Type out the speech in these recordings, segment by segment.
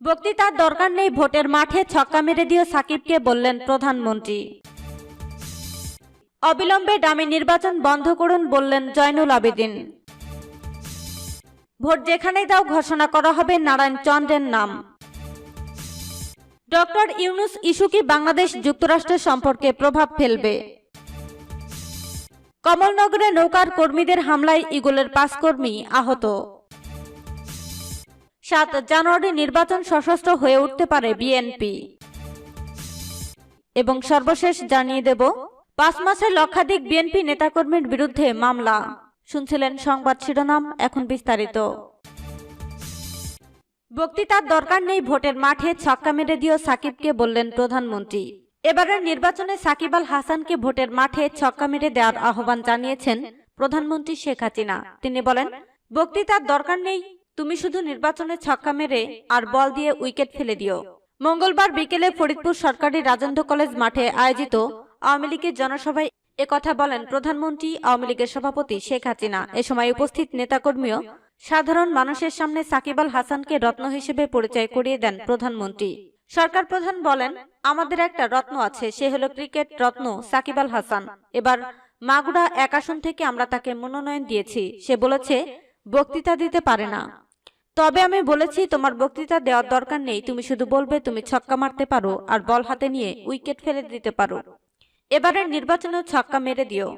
বক্তৃতার দরকার নেই, ভোটের মাঠে ছক্কা মেরে দিয়ে সাকিবকে বললেন প্রধানমন্ত্রী। অবিলম্বে ডামি নির্বাচন বন্ধ করুন বললেন জয়নুল আবেদিন। ভোট যেখানেই দাও ঘোষণা করা হবে নারায়ণ চন্দ্রের নাম। ডক্টর ইউনুস ইস্যু কি বাংলাদেশ যুক্তরাষ্ট্রের সম্পর্কে প্রভাব ফেলবে? কমলনগরে নৌকার কর্মীদের হামলায় ইগলের পাঁচ কর্মী আহত। সাত জানুয়ারি নির্বাচন সশস্ত্র হয়ে উঠতে পারে বিএনপি। এবং সর্বশেষ জানিয়ে দেব, পাঁচ মাসের লক্ষাধিক বিএনপি নেতাকর্মীর বিরুদ্ধে মামলা। শুনছিলেন সংবাদ শিরোনাম, এখন বিস্তারিত। বক্তৃতার দরকার নেই, ভোটের মাঠে ছক্কা মেরে দিও সাকিবকে বললেন প্রধানমন্ত্রী। এবারের নির্বাচনে সাকিব আল হাসানকে ভোটের মাঠে ছক্কা মেরে দেওয়ার আহ্বান জানিয়েছেন প্রধানমন্ত্রী শেখ হাসিনা। তিনি বলেন, বক্তৃতার দরকার নেই তুমি শুধু নির্বাচনে ছক্কা মেরে আর বল দিয়ে উইকেট ফেলে দিও। মঙ্গলবার বিকেলে ফরিদপুর সরকারি রাজেন্দ্র কলেজ মাঠে আয়োজিত আওয়ামী লীগের জনসভায় একথা বলেন প্রধানমন্ত্রী আওয়ামী লীগের সভাপতি শেখ হাসিনা। এ সময় উপস্থিত নেতাকর্মীও সাধারণ মানুষের সামনে সাকিব আল হাসানকে রত্ন হিসেবে পরিচয় করিয়ে দেন প্রধানমন্ত্রী। সরকার প্রধান বলেন, আমাদের একটা রত্ন আছে, সে হলো ক্রিকেট রত্ন সাকিব আল হাসান। এবার মাগুরা এক আসন থেকে আমরা তাকে মনোনয়ন দিয়েছি। সে বলেছে, বক্তৃতা দিতে পারে না। তবে আমি বলেছি, তোমার বক্তৃতা দেওয়ার দরকার নেই। তুমি শুধু বলবে, তুমি ছক্কা মারতে পারো আর বল হাতে নিয়ে উইকেট ফেলে দিতে পারো। এবারের নির্বাচনেও ছক্কা মেরে দিও।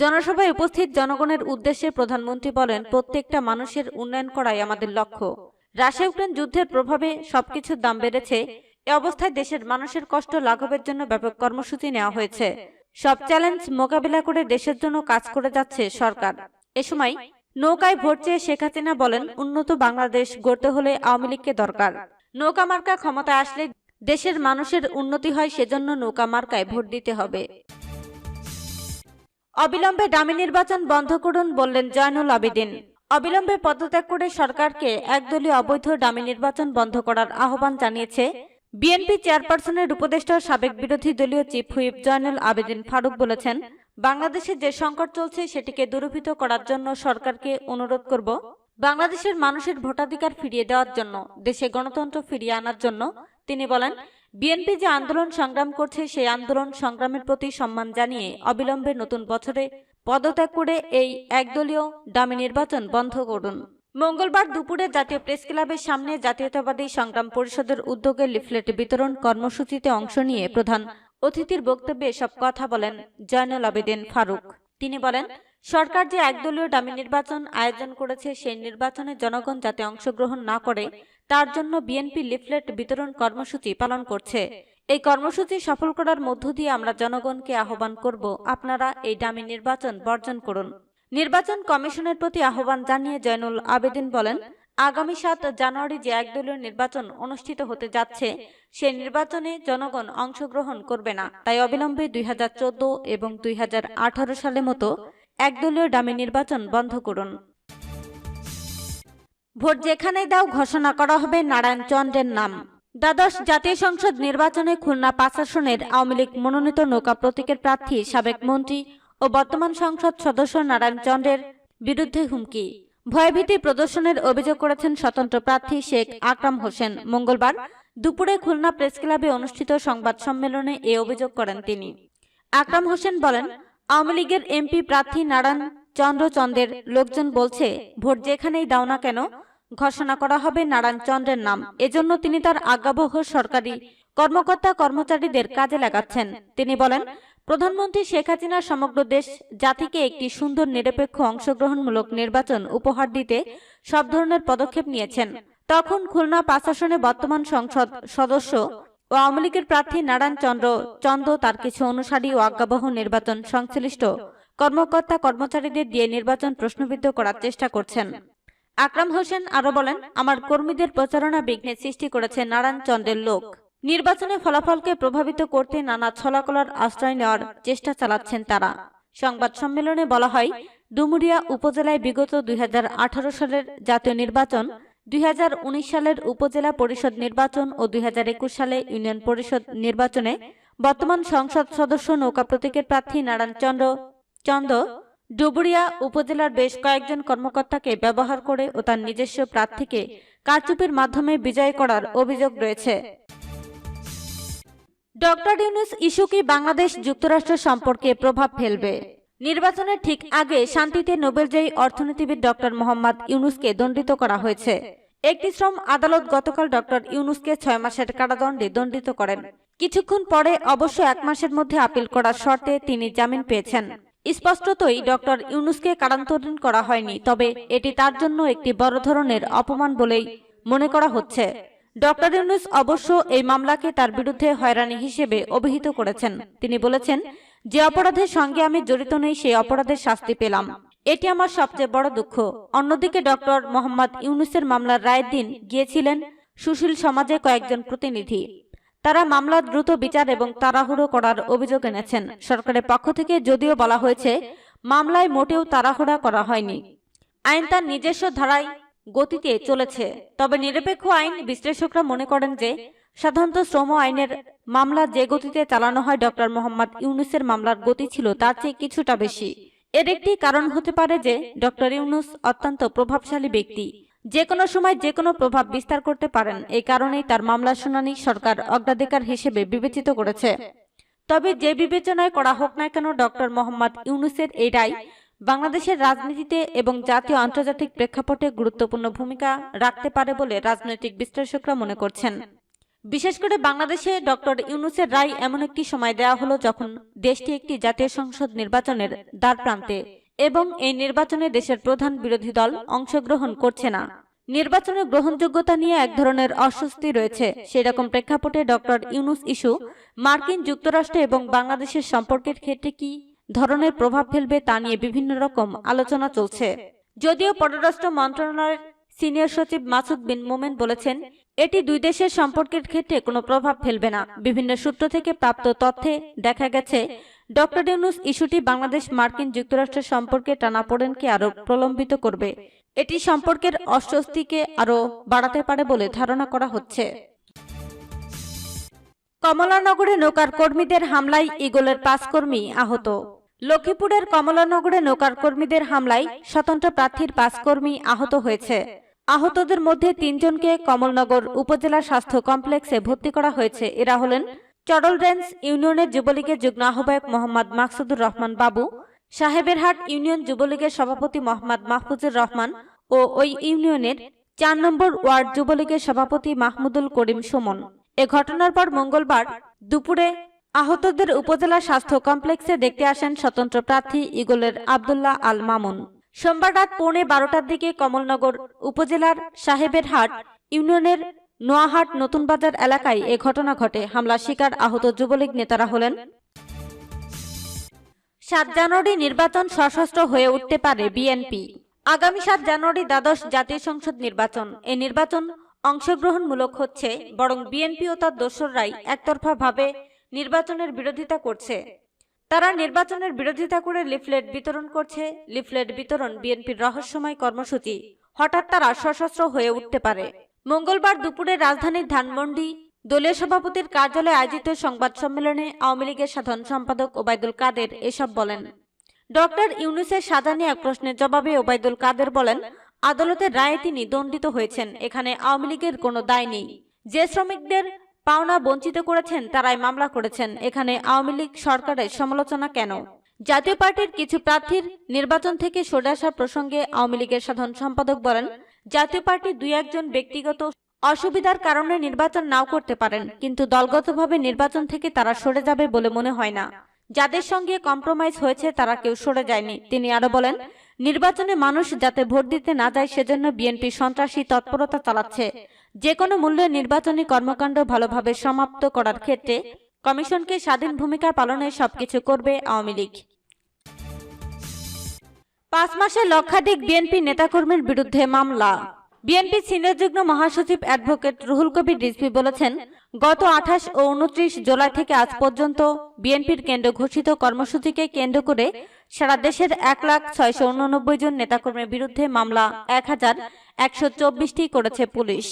জনসভায় উপস্থিত জনগণের উদ্দেশ্যে প্রধানমন্ত্রী বলেন, প্রত্যেকটা মানুষের উন্নয়ন করাই আমাদের লক্ষ্য। রাশিয়া ইউক্রেন যুদ্ধের প্রভাবে সবকিছুর দাম বেড়েছে। এ অবস্থায় দেশের মানুষের কষ্ট লাঘবের জন্য ব্যাপক কর্মসূচি নেওয়া হয়েছে। সব চ্যালেঞ্জ মোকাবিলা করে দেশের জন্য কাজ করে যাচ্ছে সরকার। এ সময় নৌকায় ভোট চেয়ে শেখ হাসিনা বলেন, উন্নত বাংলাদেশ গড়তে হলে আওয়ামী লীগকে দরকার। নৌকা মার্কা ক্ষমতায় আসলে দেশের মানুষের উন্নতি হয়, সেজন্য নৌকা মার্কায় ভোট দিতে হবে। অবিলম্বে ডামি নির্বাচন বন্ধ করুন বললেন জয়নুল আবেদিন। অবিলম্বে পদত্যাগ করে সরকারকে একদলীয় অবৈধ ডামি নির্বাচন বন্ধ করার আহ্বান জানিয়েছে বিএনপি চেয়ারপারসনের উপদেষ্টা সাবেক বিরোধী দলীয় চিফ হুইপ জয়নুল আবেদিন ফারুক বলেছেন বাংলাদেশে যে সংকট চলছে সেটিকে দূরভূত করার জন্য সরকারকে অনুরোধ করব। বাংলাদেশের মানুষের ভোটাধিকার ফিরিয়ে দেওয়ার জন্য, দেশে গণতন্ত্র ফিরিয়ে আনার জন্য, তিনি বলেন, বিএনপি যে আন্দোলন সংগ্রাম করছে সেই আন্দোলন সংগ্রামের প্রতি সম্মান জানিয়ে অবিলম্বে নতুন বছরে পদত্যাগ করে এই একদলীয় ডামি নির্বাচন বন্ধ করুন। মঙ্গলবার দুপুরে জাতীয় প্রেস ক্লাবের সামনে জাতীয়তাবাদী সংগ্রাম পরিষদের উদ্যোগে লিফলেট বিতরণ কর্মসূচিতে অংশ নিয়ে প্রধান অতিথির বক্তব্যে সব কথা বলেন জয়নুল আবেদিন ফারুক। তিনি বলেন, সরকার যে একদলীয় ডামি নির্বাচন আয়োজন করেছে, সেই নির্বাচনে জনগণ যাতে অংশগ্রহণ না করে, তার জন্য বিএনপি লিফলেট বিতরণ কর্মসূচি পালন করছে। এই কর্মসূচি সফল করার মধ্য দিয়ে আমরা জনগণকে আহ্বান করব, আপনারা এই ডামি নির্বাচন বর্জন করুন। নির্বাচন কমিশনের প্রতি আহ্বান জানিয়ে জয়নুল আবেদিন বলেন আগামী সাত জানুয়ারি যে একদলীয় নির্বাচন অনুষ্ঠিত হতে যাচ্ছে সেই নির্বাচনে জনগণ অংশগ্রহণ করবে না। তাই অবিলম্বে দুই হাজার চৌদ্দ এবং দুই হাজার আঠারো সালের মতো একদলীয় ডামি নির্বাচন বন্ধ করুন। ভোট যেখানেই দাও ঘোষণা করা হবে নারায়ণ চন্দ্রের নাম। দ্বাদশ জাতীয় সংসদ নির্বাচনে খুলনা পাঁচ আসনের আওয়ামী লীগ মনোনীত নৌকা প্রতীকের প্রার্থী সাবেক মন্ত্রী ও বর্তমান সংসদ সদস্য নারায়ণ চন্দ্রের বিরুদ্ধে হুমকি। ভয়ভীতি প্রদর্শনের অভিযোগ করেছেন স্বতন্ত্র প্রার্থী শেখ আকরাম হোসেন। মঙ্গলবার দুপুরে খুলনা প্রেস ক্লাবে অনুষ্ঠিত সংবাদ সম্মেলনে এ অভিযোগ করেন তিনি। আকরাম হোসেন বলেন, আওয়ামী লীগের এমপি প্রার্থী নারায়ণ চন্দ্র চন্দ্রের লোকজন বলছে, ভোট যেখানেই দাও না কেন, ঘোষণা করা হবে নারায়ণ চন্দ্রের নাম। এজন্য তিনি তার আজ্ঞাবহ সরকারি কর্মকর্তা কর্মচারীদের কাজে লাগাচ্ছেন। তিনি বলেন প্রধানমন্ত্রী শেখ হাসিনা সমগ্র দেশ জাতিকে একটি সুন্দর নিরপেক্ষ অংশগ্রহণমূলক নির্বাচন উপহার দিতে সব ধরনের পদক্ষেপ নিয়েছেন। তখন খুলনা পাঁচ আসনে বর্তমান সংসদ সদস্য ও আওয়ামী লীগের প্রার্থী নারায়ণ চন্দ্র চন্দ্র তার কিছু অনুসারী ও আজ্ঞাবহ নির্বাচন সংশ্লিষ্ট কর্মকর্তা কর্মচারীদের দিয়ে নির্বাচন প্রশ্নবিদ্ধ করার চেষ্টা করছেন। আকরাম হোসেন আরও বলেন, আমার কর্মীদের প্রচারণা বিঘ্নে সৃষ্টি করেছে নারায়ণ চন্দ্রের লোক। নির্বাচনে ফলাফলকে প্রভাবিত করতে নানা ছলাকলার আশ্রয় নেওয়ার চেষ্টা চালাচ্ছেন তারা। সংবাদ সম্মেলনে বলা হয়, ডুমুরিয়া উপজেলায় বিগত দুই হাজার আঠারো সালের জাতীয় নির্বাচন, দুই হাজার উনিশ সালের উপজেলা পরিষদ নির্বাচন ও দুই হাজার একুশ সালে ইউনিয়ন পরিষদ নির্বাচনে বর্তমান সংসদ সদস্য নৌকা প্রতীকের প্রার্থী নারায়ণ চন্দ্র চন্দ্র ডুবুরিয়া উপজেলার বেশ কয়েকজন কর্মকর্তাকে ব্যবহার করে ও তার নিজস্ব প্রার্থীকে কারচুপির মাধ্যমে বিজয় করার অভিযোগ রয়েছে। ডক্টর ইউনুস ইস্যু কি বাংলাদেশ যুক্তরাষ্ট্র সম্পর্কে প্রভাব ফেলবে? নির্বাচনের ঠিক আগে শান্তিতে নোবেলজয়ী অর্থনীতিবিদ ডক্টর মোহাম্মদ ইউনুসকে দণ্ডিত করা হয়েছে। একটি শ্রম আদালত গতকাল ডক্টর ইউনুসকে ছয় মাসের কারাদণ্ডে দণ্ডিত করেন। কিছুক্ষণ পরে অবশ্য এক মাসের মধ্যে আপিল করার শর্তে তিনি জামিন পেয়েছেন। স্পষ্টতই ডক্টর ইউনুসকে কারান্তরীণ করা হয়নি, তবে এটি তার জন্য একটি বড় ধরনের অপমান বলেই মনে করা হচ্ছে। ডক্টর ইউনুস অবশ্য এই মামলাকে তার বিরুদ্ধে হয়রানি হিসেবে অভিহিত করেছেন। তিনি বলেছেন, যে অপরাধের সঙ্গে আমি জড়িত নেই, সেই অপরাধের শাস্তি পেলাম। এটি আমার সবচেয়ে বড় দুঃখ। অন্যদিকে ডক্টর মোহাম্মদ ইউনুসের মামলার রায়ের দিন গিয়েছিলেন সুশীল সমাজে কয়েকজন প্রতিনিধি। তারা মামলার দ্রুত বিচার এবং তাড়াহুড়ো করার অভিযোগ এনেছেন। সরকারের পক্ষ থেকে যদিও বলা হয়েছে, মামলায় মোটেও তাড়াহুড়া করা হয়নি। আইন তার নিজস্ব ধারায় গতিতে চলেছে। তবে নিরপেক্ষ আইন বিশ্লেষকরা মনে করেন যে, সাধারণত শ্রম আইনের মামলা যে গতিতে চালানো হয় ডক্টর মোহাম্মদ ইউনুসের মামলার গতি ছিল তার চেয়ে কিছুটা বেশি। এর একটি কারণ হতে পারে যে, ডক্টর ইউনুস অত্যন্ত প্রভাবশালী ব্যক্তি। যে কোনো সময় যে কোনো প্রভাব বিস্তার করতে পারেন। এই কারণেই তার মামলা শুনানি সরকার অগ্রাধিকার হিসেবে বিবেচিত করেছে। তবে যে বিবেচনায় করা হোক না কেন, ডক্টর মোহাম্মদ ইউনুসের রায় বাংলাদেশের রাজনীতিতে এবং জাতীয় আন্তর্জাতিক প্রেক্ষাপটে গুরুত্বপূর্ণ ভূমিকা রাখতে পারে বলে রাজনৈতিক বিশ্লেষকরা মনে করছেন। বিশেষ করে বাংলাদেশে ডক্টর ইউনুসের রায় এমন একটি সময় দেওয়া হলো যখন দেশটি একটি জাতীয় সংসদ নির্বাচনের দ্বার প্রান্তে এবং এই নির্বাচনে দেশের প্রধান বিরোধী দল অংশগ্রহণ করছে না। নির্বাচনের গ্রহণযোগ্যতা নিয়ে এক ধরনের অস্বস্তি রয়েছে। সেরকম প্রেক্ষাপটে ডক্টর ইউনুস ইস্যু মার্কিন যুক্তরাষ্ট্র এবং বাংলাদেশের সম্পর্কের ক্ষেত্রে কি ধরনের প্রভাব ফেলবে তা নিয়ে বিভিন্ন রকম আলোচনা চলছে। যদিও পররাষ্ট্র মন্ত্রণালয়ের সিনিয়র সচিব মাসুদ বিন মোমেন বলেছেন, এটি দুই দেশের সম্পর্কের ক্ষেত্রে কোনো প্রভাব ফেলবে না। বিভিন্ন সূত্র থেকে প্রাপ্ত তথ্যে দেখা গেছে, ডক্টর ইউনুস ইস্যুটি বাংলাদেশ মার্কিন যুক্তরাষ্ট্রের সম্পর্কে টানাপোড়েনকে আরও প্রলম্বিত করবে। এটি সম্পর্কের অস্বস্তিকে আরও বাড়াতে পারে বলে ধারণা করা হচ্ছে। কমলানগরে নৌকার কর্মীদের হামলায় ইগলের পাঁচ কর্মী আহত। লক্ষ্মীপুরের কমলানগরে নৌকার কর্মীদের হামলায় স্বতন্ত্র প্রার্থীর পাঁচ কর্মী আহত হয়েছে। আহতদের মধ্যে তিনজনকে কমলনগর উপজেলা স্বাস্থ্য কমপ্লেক্সে ভর্তি করা হয়েছে। এরা হলেন চডল রেঞ্জ ইউনিয়নের যুবলীগের যুগ্ম আহ্বায়ক মোহাম্মদ মাকসুদুর রহমান বাবু, সাহেবেরহাট ইউনিয়ন যুবলীগের সভাপতি মোহাম্মদ মাহফুজুর রহমান ও ওই ইউনিয়নের চার নম্বর ওয়ার্ড যুবলীগের সভাপতি মাহমুদুল করিম সুমন। এ ঘটনার পর মঙ্গলবার দুপুরে আহতদের উপজেলা স্বাস্থ্য কমপ্লেক্সে দেখতে আসেন স্বতন্ত্র প্রার্থী ইগলের আবদুল্লাহ আল মামুন। সোমবার রাত পৌনে বারোটার দিকে কমলনগর উপজেলার সাহেবেরহাট ইউনিয়নের নোয়াহাট নতুন বাজার এলাকায় এ ঘটনা ঘটে। হামলা শিকার আহত যুবলীগ নেতারা হলেন সাত জানুয়ারি নির্বাচন সশস্ত্র হয়ে উঠতে পারে বিএনপি। আগামী সাত জানুয়ারি দ্বাদশ জাতীয় সংসদ নির্বাচন। এই নির্বাচন অংশগ্রহণমূলক হচ্ছে, বরং বিএনপি ও তার দোসররাই একতরফাভাবে নির্বাচনের বিরোধিতা করছে। তারা নির্বাচনের বিরোধিতা করে লিফলেট বিতরণ করছে। লিফলেট বিতরণ বিএনপির রহস্যময় কর্মসূচি। হঠাৎ তারা সশস্ত্র হয়ে উঠতে পারে। মঙ্গলবার দুপুরে রাজধানীর ধানমন্ডি দলীয় সভাপতির কার্যালয়ে আয়োজিত সংবাদ সম্মেলনে আওয়ামী লীগের সাধারণ সম্পাদক ওবায়দুল কাদের এসব বলেন। ডক্টর ইউনুসের সাজা এক প্রশ্নের জবাবে ওবায়দুল কাদের বলেন, আদালতের রায়ে তিনি দণ্ডিত হয়েছেন। এখানে আওয়ামী লীগের কোনো দায় নেই। যে শ্রমিকদের পাওনা বঞ্চিত করেছেন, তারাই মামলা করেছেন। এখানে আওয়ামী লীগ সরকারের সমালোচনা কেন? জাতীয় পার্টির কিছু প্রার্থীর নির্বাচন থেকে সরে আসার প্রসঙ্গে আওয়ামী লীগের সাধারণ সম্পাদক বলেন, জাতীয় পার্টি দুই একজন ব্যক্তিগত অসুবিধার কারণে নির্বাচন নাও করতে পারেন, কিন্তু দলগতভাবে নির্বাচন থেকে তারা সরে যাবে বলে মনে হয় না। যাদের সঙ্গে কম্প্রোমাইজ হয়েছে, তারা কেউ সরে যায়নি। তিনি আরও বলেন, নির্বাচনে মানুষ যাতে ভোট দিতে না যায়, সেজন্য বিএনপি সন্ত্রাসী তৎপরতা চালাচ্ছে। যে কোনো মূল্যে নির্বাচনী কর্মকাণ্ড ভালোভাবে সমাপ্ত করার ক্ষেত্রে কমিশনকে স্বাধীন ভূমিকা পালনে সবকিছু করবে আওয়ামী লীগ। পাঁচ মাসে লক্ষাধিক বিএনপি নেতাকর্মীর বিরুদ্ধে মামলা। বিএনপি সিনিয়র যুগ্ম মহাসচিব অ্যাডভোকেট রুহুল কবির রিজভি বলেছেন, গত আঠাশ ও উনত্রিশ জুলাই থেকে আজ পর্যন্ত বিএনপির কেন্দ্র ঘোষিত কর্মসূচিকে কেন্দ্র করে সারা দেশের এক লাখ ছয়শো উননব্বই জন নেতাকর্মীর বিরুদ্ধে মামলা। এক হাজার একশো চব্বিশটি করেছে পুলিশ।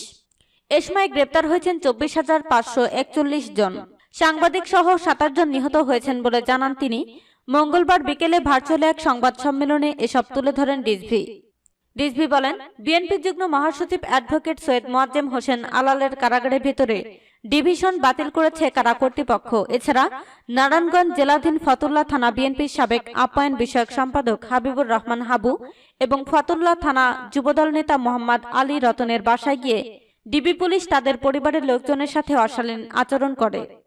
এ সময় গ্রেপ্তার হয়েছেন চব্বিশ হাজার পাঁচশো একচল্লিশ জন। সাংবাদিক সহ সাতাশ জন নিহত হয়েছেন বলে জানান তিনি। মঙ্গলবার বিকেলে ভার্চুয়ালে এক সংবাদ সম্মেলনে এসব তুলে ধরেন ডিসভি। ডিসভি বলেন বিএনপি যুগ্ম মহাসচিব অ্যাডভোকেট সৈয়দ মোয়াজ্জেম হোসেন আলালের কারাগারের ভেতরে ডিভিশন বাতিল করেছে কারা কর্তৃপক্ষ। এছাড়া নারায়ণগঞ্জ জেলাধীন ফতুল্লা থানা বিএনপির সাবেক আপ্যায়ন বিষয়ক সম্পাদক হাবিবুর রহমান হাবু এবং ফতুল্লা থানা যুবদল নেতা মোহাম্মদ আলী রতনের বাসায় গিয়ে ডিবি পুলিশ তাদের পরিবারের লোকজনের সাথে অশালীন আচরণ করে।